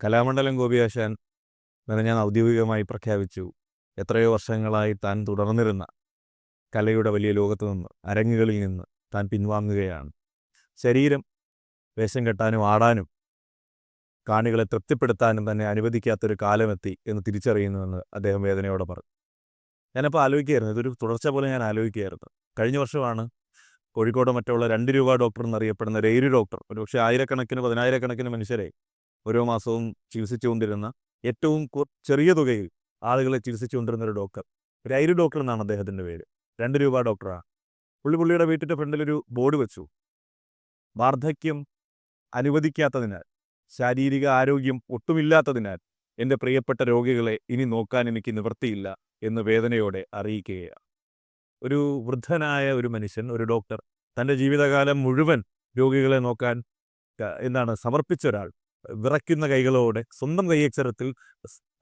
കലാമണ്ഡലം ഗോപിയാശാൻ ഞാൻ ഔദ്യോഗികമായി പ്രഖ്യാപിച്ചു. എത്രയോ വർഷങ്ങളായി താൻ തുടർന്നിരുന്ന കലയുടെ വലിയ ലോകത്തു നിന്ന് അരങ്ങുകളിൽ നിന്ന് താൻ പിൻവാങ്ങുകയാണ്. ശരീരം വേഷം കെട്ടാനും ആടാനും കാണികളെ തൃപ്തിപ്പെടുത്താനും തന്നെ അനുവദിക്കാത്തൊരു കാലമെത്തി എന്ന് തിരിച്ചറിയുന്നുവെന്ന് അദ്ദേഹം വേദനയോടെ പറഞ്ഞു. ഞാനപ്പോൾ ആലോചിക്കുകയായിരുന്നു ഇതൊരു തുടർച്ച പോലെ ഞാൻ ആലോചിക്കുകയായിരുന്നു. കഴിഞ്ഞ വർഷമാണ് കോഴിക്കോട് മറ്റുള്ള രണ്ട് രൂപ ഡോക്ടർ എന്നറിയപ്പെടുന്ന രേരു ഡോക്ടർ ഒരുപക്ഷെ ആയിരക്കണക്കിന് പതിനായിരക്കണക്കിന് മനുഷ്യരെ ഓരോ മാസവും ചികിത്സിച്ചുകൊണ്ടിരുന്ന ഏറ്റവും ചെറിയ തുകയിൽ ആളുകളെ ചികിത്സിച്ചുകൊണ്ടിരുന്ന ഒരു ഡോക്ടർ. ഒരു രൈരു ഡോക്ടർ എന്നാണ് അദ്ദേഹത്തിന്റെ പേര്. രണ്ട് രൂപ ഡോക്ടറാണ്. പുള്ളി പുള്ളിയുടെ വീട്ടിന്റെ ഫ്രണ്ടിലൊരു ബോർഡ് വെച്ചു. വാർദ്ധക്യം അനുവദിക്കാത്തതിനാൽ ശാരീരിക ആരോഗ്യം ഒട്ടുമില്ലാത്തതിനാൽ എന്റെ പ്രിയപ്പെട്ട രോഗികളെ ഇനി നോക്കാൻ എനിക്ക് നിവൃത്തിയില്ല എന്ന് വേദനയോടെ അറിയിക്കുകയാണ്. ഒരു വൃദ്ധനായ ഒരു മനുഷ്യൻ ഒരു ഡോക്ടർ തന്റെ ജീവിതകാലം മുഴുവൻ രോഗികളെ നോക്കാൻ എന്താണ് സമർപ്പിച്ച ഒരാൾ വിറയ്ക്കുന്ന കൈകളോടെ സ്വന്തം കൈയക്ഷരത്തിൽ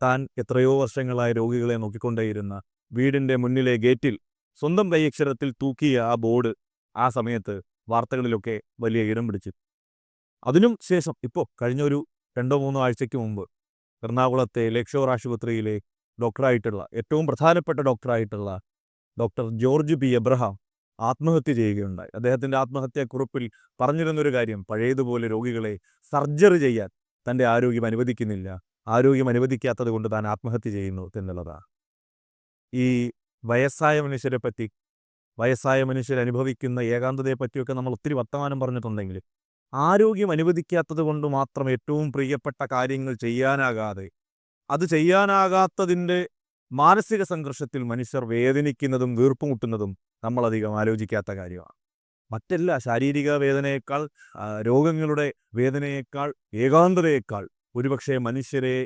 താൻ എത്രയോ വർഷങ്ങളായി രോഗികളെ നോക്കിക്കൊണ്ടേയിരുന്ന വീടിന്റെ മുന്നിലെ ഗേറ്റിൽ സ്വന്തം കൈയക്ഷരത്തിൽ തൂക്കിയ ആ ബോർഡ് ആ സമയത്ത് വാർത്തകളിലൊക്കെ വലിയ ഇടം പിടിച്ചു. അതിനും ശേഷം ഇപ്പോൾ കഴിഞ്ഞൊരു രണ്ടോ മൂന്നോ ആഴ്ചയ്ക്ക് മുമ്പ് എറണാകുളത്തെ ലക്ഷോർ ആശുപത്രിയിലെ ഡോക്ടറായിട്ടുള്ള ഏറ്റവും പ്രധാനപ്പെട്ട ഡോക്ടറായിട്ടുള്ള ഡോക്ടർ ജോർജ് പി. എബ്രഹാം ആത്മഹത്യ ചെയ്യുകയുണ്ടായി. അദ്ദേഹത്തിന്റെ ആത്മഹത്യാക്കുറിപ്പിൽ പറഞ്ഞിരുന്നൊരു കാര്യം പഴയതുപോലെ രോഗികളെ സർജറി ചെയ്യാൻ തന്റെ ആരോഗ്യം അനുവദിക്കുന്നില്ല. ആരോഗ്യം അനുവദിക്കാത്തത് കൊണ്ട് താൻ ആത്മഹത്യ ചെയ്യുന്നു എന്നുള്ളതാണ്. ഈ വയസ്സായ മനുഷ്യരെ പറ്റി വയസ്സായ മനുഷ്യർ അനുഭവിക്കുന്ന ഏകാന്തതയെ പറ്റിയൊക്കെ നമ്മൾ ഒത്തിരി വർത്തമാനം പറഞ്ഞിട്ടുണ്ടെങ്കിൽ ആരോഗ്യം അനുവദിക്കാത്തത് കൊണ്ട് മാത്രം ഏറ്റവും പ്രിയപ്പെട്ട കാര്യങ്ങൾ ചെയ്യാനാകാതെ അത് ചെയ്യാനാകാത്തതിന്റെ മാനസിക സംഘർഷത്തിൽ മനുഷ്യർ വേദനിക്കുന്നതും വീർപ്പുമുട്ടുന്നതും നമ്മളധികം ആലോചിക്കാത്ത കാര്യമാണ്. മറ്റല്ല ശാരീരിക വേദനയേക്കാൾ രോഗങ്ങളുടെ വേദനയേക്കാൾ ഏകാന്തതയേക്കാൾ ഒരുപക്ഷെ മനുഷ്യരെ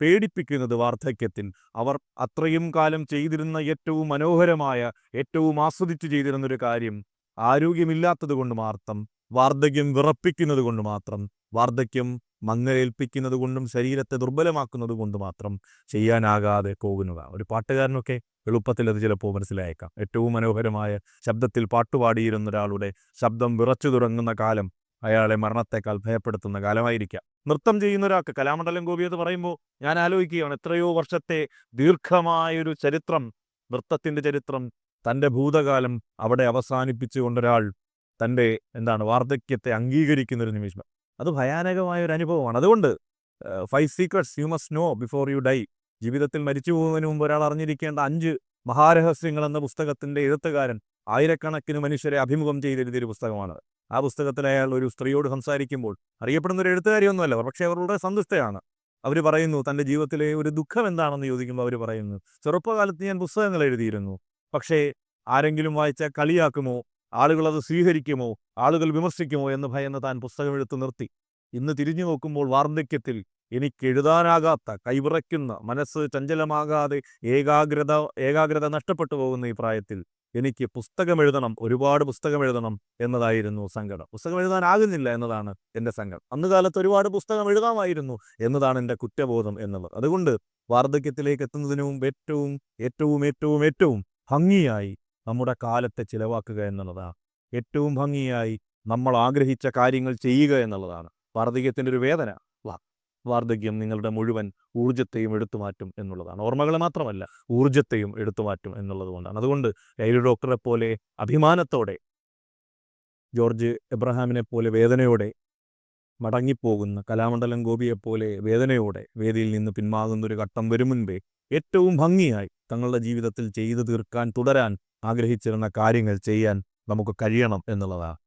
പേടിപ്പിക്കുന്നത് വാർദ്ധക്യത്തിൽ അവർ അത്രയും കാലം ചെയ്തിരുന്ന ഏറ്റവും മനോഹരമായ ഏറ്റവും ആസ്വദിച്ചു ചെയ്തിരുന്നൊരു കാര്യം ആരോഗ്യമില്ലാത്തത് കൊണ്ട് മാത്രം വാർദ്ധക്യം വിറപ്പിക്കുന്നത് കൊണ്ട് മാത്രം വാർദ്ധക്യം മങ്ങലേൽപ്പിക്കുന്നത് കൊണ്ടും ശരീരത്തെ ദുർബലമാക്കുന്നത് കൊണ്ട് മാത്രം ചെയ്യാനാകാതെ പോകുന്നതാണ്. ഒരു പാട്ടുകാരനൊക്കെ എളുപ്പത്തിൽ അത് ചിലപ്പോൾ മനസ്സിലായേക്കാം. ഏറ്റവും മനോഹരമായ ശബ്ദത്തിൽ പാട്ടുപാടിയിരുന്ന ഒരാളുടെ ശബ്ദം വിറച്ചു തുടങ്ങുന്ന കാലം അയാളെ മരണത്തെക്കാൾ ഭയപ്പെടുത്തുന്ന കാലമായിരിക്കാം. നൃത്തം ചെയ്യുന്ന ഒരാൾക്ക് കലാമണ്ഡലം ഗോപി എന്ന് പറയുമ്പോൾ ഞാൻ ആലോചിക്കുകയാണ് എത്രയോ വർഷത്തെ ദീർഘമായൊരു ചരിത്രം നൃത്തത്തിന്റെ ചരിത്രം തന്റെ ഭൂതകാലം അവിടെ അവസാനിപ്പിച്ചുകൊണ്ടൊരാൾ തന്റെ എന്താണ് വാർദ്ധക്യത്തെ അംഗീകരിക്കുന്ന ഒരു നിമിഷം. അത് ഭയാനകമായ ഒരു അനുഭവമാണ് അതുകൊണ്ട് five secrets you must know before you die ജീവിതത്തിൽ മരിച്ചു പോകുന്നതിന് മുമ്പ് ഒരാൾ അറിഞ്ഞിരിക്കേണ്ട അഞ്ച് മഹാരഹസ്യങ്ങൾ എന്ന പുസ്തകത്തിന്റെ എഴുത്തുകാരൻ ആയിരക്കണക്കിന് മനുഷ്യരെ അഭിമുഖം ചെയ്തെഴുതിയൊരു പുസ്തകമാണ്. ആ പുസ്തകത്തിൽ അയാൾ ഒരു സ്ത്രീയോട് സംസാരിക്കുമ്പോൾ അറിയപ്പെടുന്ന ഒരു എഴുത്തുകാരിയൊന്നുമല്ല പക്ഷേ അവരുടെ സന്തുഷ്ടയാണ്. അവർ പറയുന്നു തന്റെ ജീവിതത്തിലെ ഒരു ദുഃഖം എന്താണെന്ന് ചോദിക്കുമ്പോൾ അവർ പറയുന്നു ചെറുപ്പകാലത്ത് ഞാൻ പുസ്തകങ്ങൾ എഴുതിയിരുന്നു. പക്ഷേ ആരെങ്കിലും വായിച്ചാൽ കളിയാക്കുമോ ആളുകൾ അത് സ്വീകരിക്കുമോ ആളുകൾ വിമർശിക്കുമോ എന്ന് ഭയന്ന് താൻ പുസ്തകം എഴുത്ത് നിർത്തി. ഇന്ന് തിരിഞ്ഞു നോക്കുമ്പോൾ വാർദ്ധക്യത്തിൽ എനിക്ക് എഴുതാനാകാത്ത കൈവിറയ്ക്കുന്ന മനസ്സ് ചഞ്ചലമാകാതെ ഏകാഗ്രത ഏകാഗ്രത നഷ്ടപ്പെട്ടു പോകുന്ന ഈ പ്രായത്തിൽ എനിക്ക് പുസ്തകം എഴുതണം ഒരുപാട് പുസ്തകം എഴുതണം എന്നതായിരുന്നു സങ്കടം. പുസ്തകം എഴുതാനാകുന്നില്ല എന്നതാണ് എന്റെ സങ്കടം. അന്ന് കാലത്ത് ഒരുപാട് പുസ്തകം എഴുതാമായിരുന്നു എന്നതാണ് എന്റെ കുറ്റബോധം എന്നുള്ളത് അതുകൊണ്ട് വാർദ്ധക്യത്തിലേക്ക് എത്തുന്നതിന് മുമ്പ് ഏറ്റവും ഏറ്റവും ഏറ്റവും ഏറ്റവും ഭംഗിയായി നമ്മുടെ കാലത്തെ ചിലവാക്കുക എന്നുള്ളതാണ്. ഏറ്റവും ഭംഗിയായി നമ്മൾ ആഗ്രഹിച്ച കാര്യങ്ങൾ ചെയ്യുക എന്നുള്ളതാണ്. വാർദ്ധക്യത്തിന്റെ ഒരു വേദന. വാർദ്ധക്യം നിങ്ങളുടെ മുഴുവൻ ഊർജത്തെയും എടുത്തുമാറ്റും എന്നുള്ളതാണ്. ഓർമ്മകളെ മാത്രമല്ല ഊർജത്തെയും എടുത്തുമാറ്റും എന്നുള്ളത് കൊണ്ടാണ്. അതുകൊണ്ട് ഒരു ഡോക്ടറെ പോലെ അഭിമാനത്തോടെ ജോർജ് എബ്രഹാമിനെ പോലെ വേദനയോടെ മടങ്ങിപ്പോകുന്ന കലാമണ്ഡലം ഗോപിയെപ്പോലെ വേദനയോടെ വേദിയിൽ നിന്ന് പിന്മാകുന്ന ഒരു ഘട്ടം വരും മുൻപേ ഏറ്റവും ഭംഗിയായി തങ്ങളുടെ ജീവിതത്തിൽ ചെയ്തു തീർക്കാൻ തുടരാൻ ആഗ്രഹിച്ചിരുന്ന കാര്യങ്ങൾ ചെയ്യാൻ നമുക്ക് കഴിയണം എന്നുള്ളതാണ്.